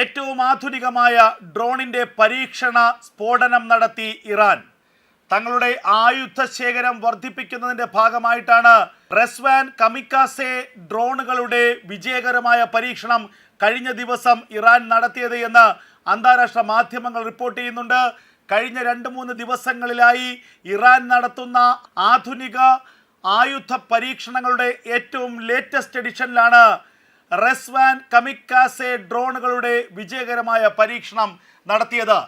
ഏറ്റവും ആധുനികമായ ഡ്രോണിന്റെ പരീക്ഷണ സ്ഫോടനം നടത്തി ഇറാൻ. തങ്ങളുടെ ആയുധ ശേഖരം വർദ്ധിപ്പിക്കുന്നതിന്റെ ഭാഗമായിട്ടാണ് റെസ്വാൻ കമിക്കാസെ ഡ്രോണുകളുടെ വിജയകരമായ പരീക്ഷണം കഴിഞ്ഞ ദിവസം ഇറാൻ നടത്തിയത് എന്ന് അന്താരാഷ്ട്ര മാധ്യമങ്ങൾ റിപ്പോർട്ട് ചെയ്യുന്നുണ്ട്. കഴിഞ്ഞ രണ്ട് മൂന്ന് ദിവസങ്ങളിലായി ഇറാൻ നടത്തുന്ന ആധുനിക ആയുധ പരീക്ഷണങ്ങളുടെ ഏറ്റവും ലേറ്റസ്റ്റ് എഡിഷനിലാണ് റെസ്വാൻ കമിക്കാസെ ഡ്രോണുകളുടെ വിജയകരമായ പരീക്ഷണം നടത്തിയത്.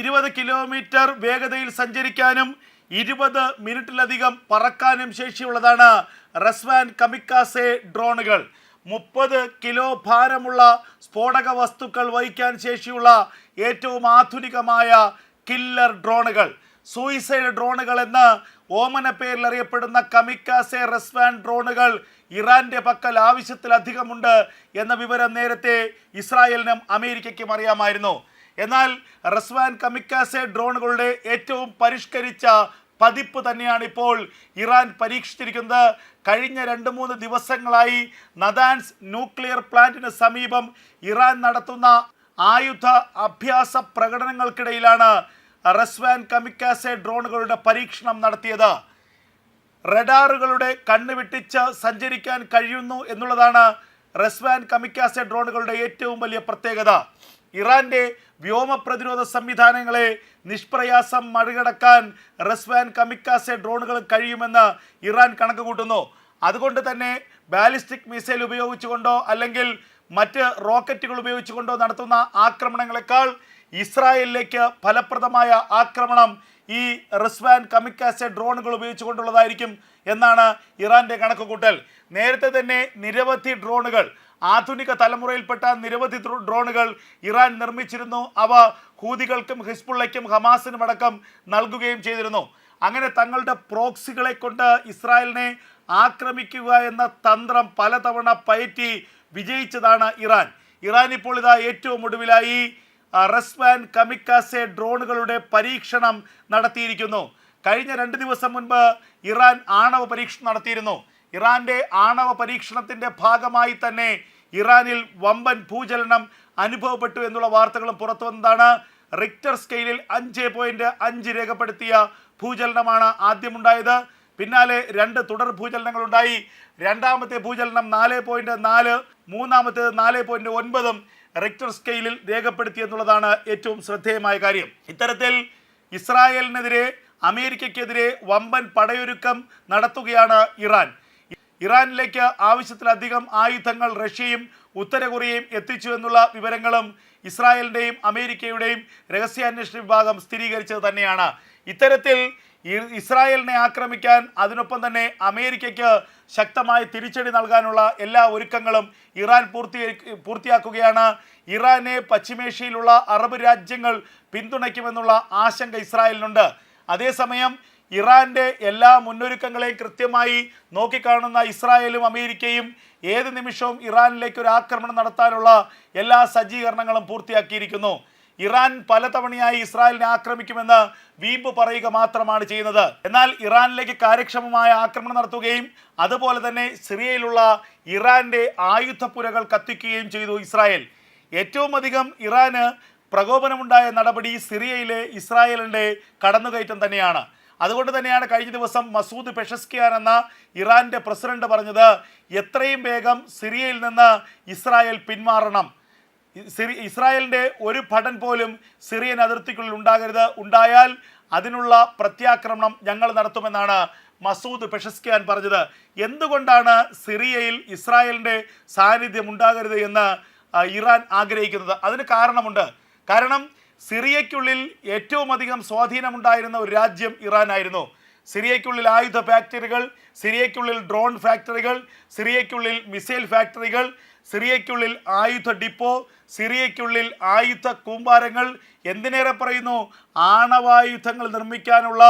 ഇരുപത് കിലോമീറ്റർ വേഗതയിൽ സഞ്ചരിക്കാനും ഇരുപത് മിനിറ്റിലധികം പറക്കാനും ശേഷിയുള്ളതാണ് റെസ്വാൻ കമിക്കാസെ ഡ്രോണുകൾ. മുപ്പത് കിലോ ഭാരമുള്ള സ്ഫോടക വസ്തുക്കൾ വഹിക്കാൻ ശേഷിയുള്ള ഏറ്റവും ആധുനികമായ കില്ലർ ഡ്രോണുകൾ. സൂയിസൈഡ് ഡ്രോണുകൾ എന്ന് ഓമന പേരിൽ അറിയപ്പെടുന്ന കമിക്കാസെ റെസ്വാൻ ഡ്രോണുകൾ ഇറാന്റെ പക്കൽ ആവശ്യത്തിലധികമുണ്ട് എന്ന വിവരം നേരത്തെ ഇസ്രായേലിനും അമേരിക്കയ്ക്കും അറിയാമായിരുന്നു. എന്നാൽ റസ്വാൻ കമിക്കാസെ ഡ്രോണുകളുടെ ഏറ്റവും പരിഷ്കരിച്ച പതിപ്പ് തന്നെയാണ് ഇപ്പോൾ ഇറാൻ പരീക്ഷിച്ചിരിക്കുന്നത്. കഴിഞ്ഞ രണ്ട് മൂന്ന് ദിവസങ്ങളായി നദാൻസ് ന്യൂക്ലിയർ പ്ലാന്റിന് സമീപം ഇറാൻ നടത്തുന്ന ആയുധ അഭ്യാസ പ്രകടനങ്ങൾക്കിടയിലാണ് റസ്വാൻ കമിക്കാസെ ഡ്രോണുകളുടെ പരീക്ഷണം നടത്തിയത്. റഡാറുകളുടെ കണ്ണ് വെട്ടിച്ച് സഞ്ചരിക്കാൻ കഴിയുന്നു എന്നുള്ളതാണ് റസ്വാൻ കമിക്കാസെ ഡ്രോണുകളുടെ ഏറ്റവും വലിയ പ്രത്യേകത. ഇറാന്റെ വ്യോമ പ്രതിരോധ സംവിധാനങ്ങളെ നിഷ്പ്രയാസം മറികടക്കാൻ റസ്വാൻ കമിക്കാസെ ഡ്രോണുകൾ കഴിയുമെന്ന് ഇറാൻ കണക്ക് കൂട്ടുന്നു അതുകൊണ്ട് തന്നെ ബാലിസ്റ്റിക് മിസൈൽ ഉപയോഗിച്ചുകൊണ്ടോ അല്ലെങ്കിൽ മറ്റ് റോക്കറ്റുകൾ ഉപയോഗിച്ചുകൊണ്ടോ നടത്തുന്ന ആക്രമണങ്ങളെക്കാൾ ഇസ്രായേലിലേക്ക് ഫലപ്രദമായ ആക്രമണം ഈ റിസ്വാൻ കമിക്കാസെ ഡ്രോണുകൾ ഉപയോഗിച്ചുകൊണ്ടുള്ളതായിരിക്കും എന്നാണ് ഇറാന്റെ കണക്കുകൂട്ടൽ. നേരത്തെ തന്നെ നിരവധി ഡ്രോണുകൾ ആധുനിക തലമുറയിൽപ്പെട്ട നിരവധി ഡ്രോണുകൾ ഇറാൻ നിർമ്മിച്ചിരുന്നു. അവ ഹൂതികൾക്കും ഹിസ്ബുള്ളയ്ക്കും ഹമാസിനും അടക്കം നൽകുകയും ചെയ്തിരുന്നു. അങ്ങനെ തങ്ങളുടെ പ്രോക്സികളെ കൊണ്ട് ഇസ്രായേലിനെ ആക്രമിക്കുക എന്ന തന്ത്രം പലതവണ പയറ്റി വിജയിച്ചതാണ് ഇറാൻ. ഇറാൻ ഇപ്പോൾ ഇതാ ഏറ്റവും ഒടുവിലായി റസ്വാൻ കമിക്കാസെ ഡ്രോണുകളുടെ പരീക്ഷണം നടത്തിയിരിക്കുന്നു. കഴിഞ്ഞ രണ്ട് ദിവസം മുൻപ് ഇറാൻ ആണവ പരീക്ഷണം നടത്തിയിരുന്നു. ഇറാന്റെ ആണവ പരീക്ഷണത്തിന്റെ ഭാഗമായി തന്നെ ഇറാനിൽ വമ്പൻ ഭൂചലനം അനുഭവപ്പെട്ടു എന്നുള്ള വാർത്തകളും പുറത്തു വന്നതാണ്. റിക്ടർ സ്കെയിലിൽ അഞ്ച് പോയിന്റ് അഞ്ച് രേഖപ്പെടുത്തിയ ഭൂചലനമാണ് ആദ്യമുണ്ടായത്. പിന്നാലെ രണ്ട് തുടർ ഭൂചലനങ്ങൾ ഉണ്ടായി രണ്ടാമത്തെ ഭൂചലനം നാല് പോയിന്റ് നാല് മൂന്നാമത്തേത് നാല് പോയിന്റ് ഒൻപതും റിക്ടർ സ്കെയിലിൽ രേഖപ്പെടുത്തി എന്നുള്ളതാണ് ഏറ്റവും ശ്രദ്ധേയമായ കാര്യം. ഇത്തരത്തിൽ ഇസ്രായേലിനെതിരെ അമേരിക്കയ്ക്കെതിരെ വമ്പൻ പടയൊരുക്കം നടത്തുകയാണ് ഇറാൻ. ഇറാനിലേക്ക് ആവശ്യത്തിലധികം ആയുധങ്ങൾ റഷ്യയും ഉത്തര കൊറിയയും എത്തിച്ചു എന്നുള്ള വിവരങ്ങളും ഇസ്രായേലിന്റെയും അമേരിക്കയുടെയും രഹസ്യാന്വേഷണ വിഭാഗം സ്ഥിരീകരിച്ചത് തന്നെയാണ്. ഇത്തരത്തിൽ ഇസ്രായേലിനെ ആക്രമിക്കാൻ അതിനൊപ്പം തന്നെ അമേരിക്കയ്ക്ക് ശക്തമായ തിരിച്ചടി നൽകാനുള്ള എല്ലാ ഒരുക്കങ്ങളും ഇറാൻ പൂർത്തി പൂർത്തിയാക്കുകയാണ്. ഇറാനെ പശ്ചിമേഷ്യയിലുള്ള അറബ് രാജ്യങ്ങൾ പിന്തുണയ്ക്കുമെന്നുള്ള ആശങ്ക ഇസ്രായേലിനുണ്ട്. അതേസമയം ഇറാന്റെ എല്ലാ മുന്നൊരുക്കങ്ങളെയും കൃത്യമായി നോക്കിക്കാണുന്ന ഇസ്രായേലും അമേരിക്കയും ഏത് നിമിഷവും ഇറാനിലേക്ക് ഒരു ആക്രമണം നടത്താനുള്ള എല്ലാ സജ്ജീകരണങ്ങളും പൂർത്തിയാക്കിയിരിക്കുന്നു. ഇറാൻ പലതവണയായി ഇസ്രായേലിനെ ആക്രമിക്കുമെന്ന് വീമ്പ് പറയുക മാത്രമാണ് ചെയ്യുന്നത്. എന്നാൽ ഇറാനിലേക്ക് കാര്യക്ഷമമായ ആക്രമണം നടത്തുകയും അതുപോലെ തന്നെ സിറിയയിലുള്ള ഇറാന്റെ ആയുധപ്പുരകൾ കത്തിക്കുകയും ചെയ്തു ഇസ്രായേൽ. ഏറ്റവും അധികം ഇറാന് പ്രകോപനമുണ്ടായ നടപടി സിറിയയിലെ ഇസ്രായേലിന്റെ കടന്നുകയറ്റം തന്നെയാണ്. അതുകൊണ്ട് തന്നെയാണ് കഴിഞ്ഞ ദിവസം മസൂദ് പെഷസ്കിയാൻ എന്ന ഇറാന്റെ പ്രസിഡന്റ് പറഞ്ഞത് എത്രയും വേഗം സിറിയയിൽ നിന്ന് ഇസ്രായേൽ പിന്മാറണം. സിറി ഇസ്രായേലിന്റെ ഒരു ഭടൻ പോലും സിറിയൻ അതിർത്തിക്കുള്ളിൽ ഉണ്ടാകരുത്. ഉണ്ടായാൽ അതിനുള്ള പ്രത്യാക്രമണം ഞങ്ങൾ നടത്തുമെന്നാണ് മസൂദ് പെഷസ്കിയാൻ പറഞ്ഞത്. എന്തുകൊണ്ടാണ് സിറിയയിൽ ഇസ്രായേലിന്റെ സാന്നിധ്യം ഉണ്ടാകരുത് എന്ന് ഇറാൻ ആഗ്രഹിക്കുന്നത്? അതിന് കാരണമുണ്ട്. കാരണം സിറിയയ്ക്കുള്ളിൽ ഏറ്റവും അധികം സ്വാധീനമുണ്ടായിരുന്ന ഒരു രാജ്യം ഇറാനായിരുന്നു സിറിയയ്ക്കുള്ളിൽ ആയുധ ഫാക്ടറികൾ സിറിയയ്ക്കുള്ളിൽ ഡ്രോൺ ഫാക്ടറികൾ സിറിയയ്ക്കുള്ളിൽ മിസൈൽ ഫാക്ടറികൾ സിറിയയ്ക്കുള്ളിൽ ആയുധ ഡിപ്പോ സിറിയയ്ക്കുള്ളിൽ ആയുധ കൂമ്പാരങ്ങൾ എന്തിനേറെ പറയുന്നു? ആണവായുധങ്ങൾ നിർമ്മിക്കാനുള്ള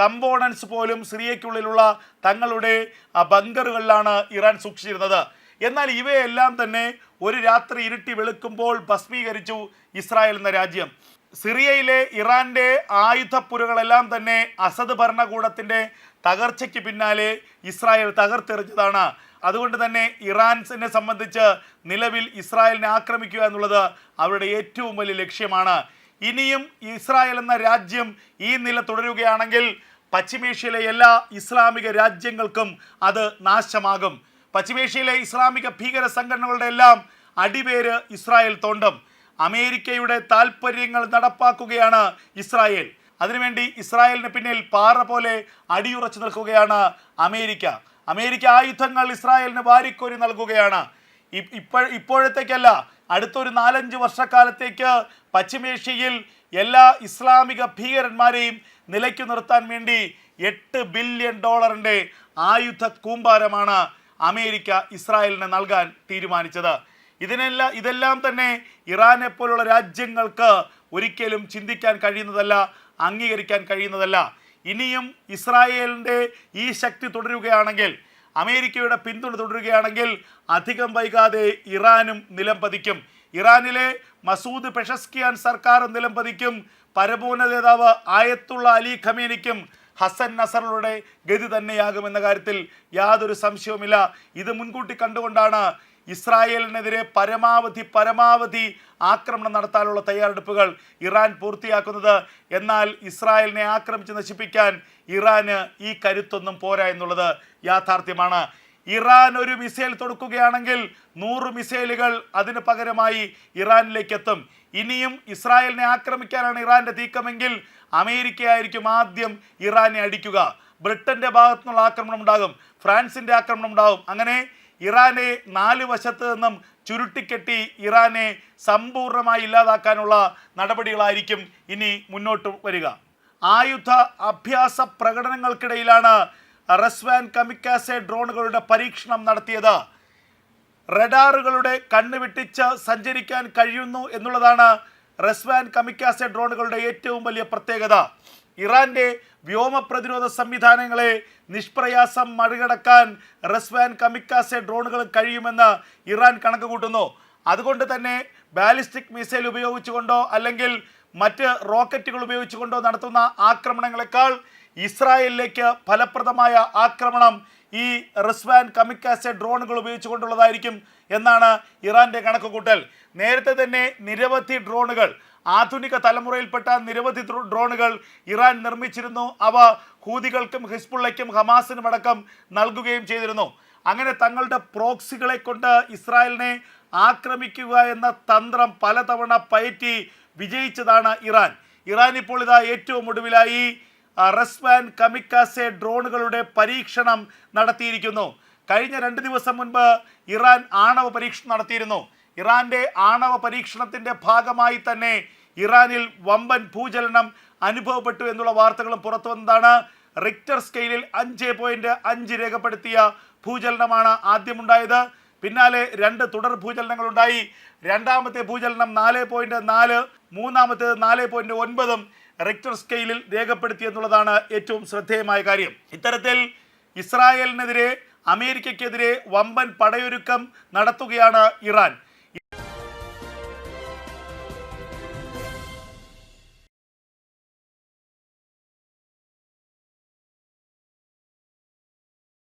കമ്പോണൻസ് പോലും സിറിയയ്ക്കുള്ളിലുള്ള തങ്ങളുടെ ബങ്കറുകളിലാണ് ഇറാൻ സൂക്ഷിച്ചിരുന്നത്. എന്നാൽ ഇവയെല്ലാം തന്നെ ഒരു രാത്രി ഇരുട്ടി വെളുക്കുമ്പോൾ ഭസ്മീകരിച്ചു ഇസ്രായേൽ എന്ന രാജ്യം. സിറിയയിലെ ഇറാന്റെ ആയുധപ്പുരകളെല്ലാം തന്നെ അസദ് ഭരണകൂടത്തിന്റെ തകർച്ചയ്ക്ക് പിന്നാലെ ഇസ്രായേൽ തകർത്തെറിഞ്ഞതാണ്. അതുകൊണ്ട് തന്നെ ഇറാൻസിനെ സംബന്ധിച്ച് നിലവിൽ ഇസ്രായേലിനെ ആക്രമിക്കുക എന്നുള്ളത് അവരുടെ ഏറ്റവും വലിയ ലക്ഷ്യമാണ്. ഇനിയും ഇസ്രായേൽ എന്ന രാജ്യം ഈ നില തുടരുകയാണെങ്കിൽ പശ്ചിമേഷ്യയിലെ എല്ലാ ഇസ്ലാമിക രാജ്യങ്ങൾക്കും അത് നാശമാകും. പശ്ചിമേഷ്യയിലെ ഇസ്ലാമിക ഭീകര സംഘടനകളുടെ എല്ലാം അടിവേര് ഇസ്രായേൽ തോണ്ടും. അമേരിക്കയുടെ താൽപ്പര്യങ്ങൾ നടപ്പാക്കുകയാണ് ഇസ്രായേൽ. അതിനുവേണ്ടി ഇസ്രായേലിന് പിന്നിൽ പാറ പോലെ അടിയുറച്ചു നിൽക്കുകയാണ് അമേരിക്ക. അമേരിക്ക ആയുധങ്ങൾ ഇസ്രായേലിന് വാരിക്കോരി നൽകുകയാണ്. ഇ- ഇപ്പോൾ ഇപ്പോഴത്തേക്കല്ല അടുത്തൊരു നാലഞ്ച് വർഷക്കാലത്തേക്ക് പശ്ചിമേഷ്യയിൽ എല്ലാ ഇസ്ലാമിക ഭീകരന്മാരെയും നിലയ്ക്കു നിർത്താൻ വേണ്ടി എട്ട് ബില്യൺ ഡോളറിന്റെ ആയുധ കൂമ്പാരമാണ് അമേരിക്ക ഇസ്രായേലിന് നൽകാൻ തീരുമാനിച്ചത്. ഇതിനെല്ലാം ഇതെല്ലാം തന്നെ ഇറാനെ പോലുള്ള രാജ്യങ്ങൾക്ക് ഒരിക്കലും ചിന്തിക്കാൻ കഴിയുന്നതല്ല. അംഗീകരിക്കാൻ കഴിയുന്നതല്ല. ഇനിയും ഇസ്രായേലിന്റെ ഈ ശക്തി തുടരുകയാണെങ്കിൽ അമേരിക്കയുടെ പിന്തുണ തുടരുകയാണെങ്കിൽ അധികം വൈകാതെ ഇറാനും നിലം പതിക്കും. ഇറാനിലെ മസൂദ് പെഷസ്കിയാൻ സർക്കാർ നിലം പതിക്കും. പരമോന്നത നേതാവ് ആയത്തുള്ള അലി ഖമീനിക്കും ഹസൻ നസറുടെ ഗതി തന്നെയാകുമെന്ന കാര്യത്തിൽ യാതൊരു സംശയവുമില്ല. ഇത് മുൻകൂട്ടി കണ്ടുകൊണ്ടാണ് ഇസ്രായേലിനെതിരെ പരമാവധി പരമാവധി ആക്രമണം നടത്താനുള്ള തയ്യാറെടുപ്പുകൾ ഇറാൻ പൂർത്തിയാക്കുന്നത്. എന്നാൽ ഇസ്രായേലിനെ ആക്രമിച്ച് നശിപ്പിക്കാൻ ഇറാന് ഈ കരുത്തൊന്നും പോരാ എന്നുള്ളത് യാഥാർത്ഥ്യമാണ്. ഇറാൻ ഒരു മിസൈൽ തൊടുക്കുകയാണെങ്കിൽ നൂറ് മിസൈലുകൾ അതിന് പകരമായി ഇറാനിലേക്ക് എത്തും. ഇനിയും ഇസ്രായേലിനെ ആക്രമിക്കാനാണ് ഇറാന്റെ നീക്കമെങ്കിൽ അമേരിക്കയായിരിക്കും ആദ്യം ഇറാനെ അടിക്കുക. ബ്രിട്ടന്റെ ഭാഗത്തുനിന്നുള്ള ആക്രമണം ഉണ്ടാകും. ഫ്രാൻസിന്റെ ആക്രമണം ഉണ്ടാകും. അങ്ങനെ ഇറാനെ നാല് വശത്ത് നിന്നും ചുരുട്ടിക്കെട്ടി ഇറാനെ സമ്പൂർണമായി ഇല്ലാതാക്കാനുള്ള നടപടികളായിരിക്കും ഇനി മുന്നോട്ട് വരിക. ആയുധ അഭ്യാസ പ്രകടനങ്ങൾക്കിടയിലാണ് റസ്വാൻ കമിക്കാസെ ഡ്രോണുകളുടെ പരീക്ഷണം നടത്തിയത്. റഡാറുകളുടെ കണ്ണ് വെട്ടിച്ച് സഞ്ചരിക്കാൻ കഴിയുന്നു എന്നുള്ളതാണ് റസ്വാൻ കമിക്കാസെ ഡ്രോണുകളുടെ ഏറ്റവും വലിയ പ്രത്യേകത. ഇറാന്റെ വ്യോമ പ്രതിരോധ സംവിധാനങ്ങളെ നിഷ്പ്രയാസം മറികടക്കാൻ റസ്വാൻ കമിക്കാസെ ഡ്രോണുകൾ കഴിയുമെന്ന് ഇറാൻ കണക്ക് കൂട്ടുന്നു അതുകൊണ്ട് തന്നെ ബാലിസ്റ്റിക് മിസൈൽ ഉപയോഗിച്ചുകൊണ്ടോ അല്ലെങ്കിൽ മറ്റ് റോക്കറ്റുകൾ ഉപയോഗിച്ചുകൊണ്ടോ നടത്തുന്ന ആക്രമണങ്ങളെക്കാൾ ഇസ്രായേലിലേക്ക് ഫലപ്രദമായ ആക്രമണം ഈ റിസ്വാൻ കമിക്കാസെ ഡ്രോണുകൾ ഉപയോഗിച്ചുകൊണ്ടുള്ളതായിരിക്കും എന്നാണ് ഇറാന്റെ കണക്കുകൂട്ടൽ. നേരത്തെ തന്നെ നിരവധി ഡ്രോണുകൾ ആധുനിക തലമുറയിൽപ്പെട്ട നിരവധി ഡ്രോണുകൾ ഇറാൻ നിർമ്മിച്ചിരുന്നു. അവ ഹൂതികൾക്കും ഹിസ്ബുള്ളയ്ക്കും ഹമാസിനും അടക്കം നൽകുകയും ചെയ്തിരുന്നു. അങ്ങനെ തങ്ങളുടെ പ്രോക്സികളെ കൊണ്ട് ഇസ്രായേലിനെ ആക്രമിക്കുക എന്ന തന്ത്രം പലതവണ പയറ്റി വിജയിച്ചതാണ് ഇറാൻ. ഇറാൻ ഇപ്പോൾ ഇതാ ഏറ്റവും ഒടുവിലായി റസ്വാൻ കമിക്കാസെ ഡ്രോണുകളുടെ പരീക്ഷണം നടത്തിയിരിക്കുന്നു. കഴിഞ്ഞ രണ്ട് ദിവസം മുൻപ് ഇറാൻ ആണവ പരീക്ഷണം നടത്തിയിരുന്നു. ഇറാന്റെ ആണവ പരീക്ഷണത്തിന്റെ ഭാഗമായി തന്നെ ഇറാനിൽ വമ്പൻ ഭൂചലനം അനുഭവപ്പെട്ടു എന്നുള്ള വാർത്തകളും പുറത്തു വന്നതാണ്. റിക്ടർ സ്കെയിലിൽ അഞ്ച് പോയിന്റ് അഞ്ച് രേഖപ്പെടുത്തിയ ഭൂചലനമാണ് ആദ്യമുണ്ടായത്. പിന്നാലെ രണ്ട് തുടർ ഭൂചലനങ്ങൾ ഉണ്ടായി രണ്ടാമത്തെ ഭൂചലനം നാല് പോയിന്റ് നാല് മൂന്നാമത്തേത് നാല് പോയിന്റ് ഒൻപതും റിക്ടർ സ്കെയിലിൽ രേഖപ്പെടുത്തി എന്നുള്ളതാണ് ഏറ്റവും ശ്രദ്ധേയമായ കാര്യം. ഇത്തരത്തിൽ ഇസ്രായേലിനെതിരെ അമേരിക്കയ്ക്കെതിരെ വമ്പൻ പടയൊരുക്കം നടത്തുകയാണ് ഇറാൻ.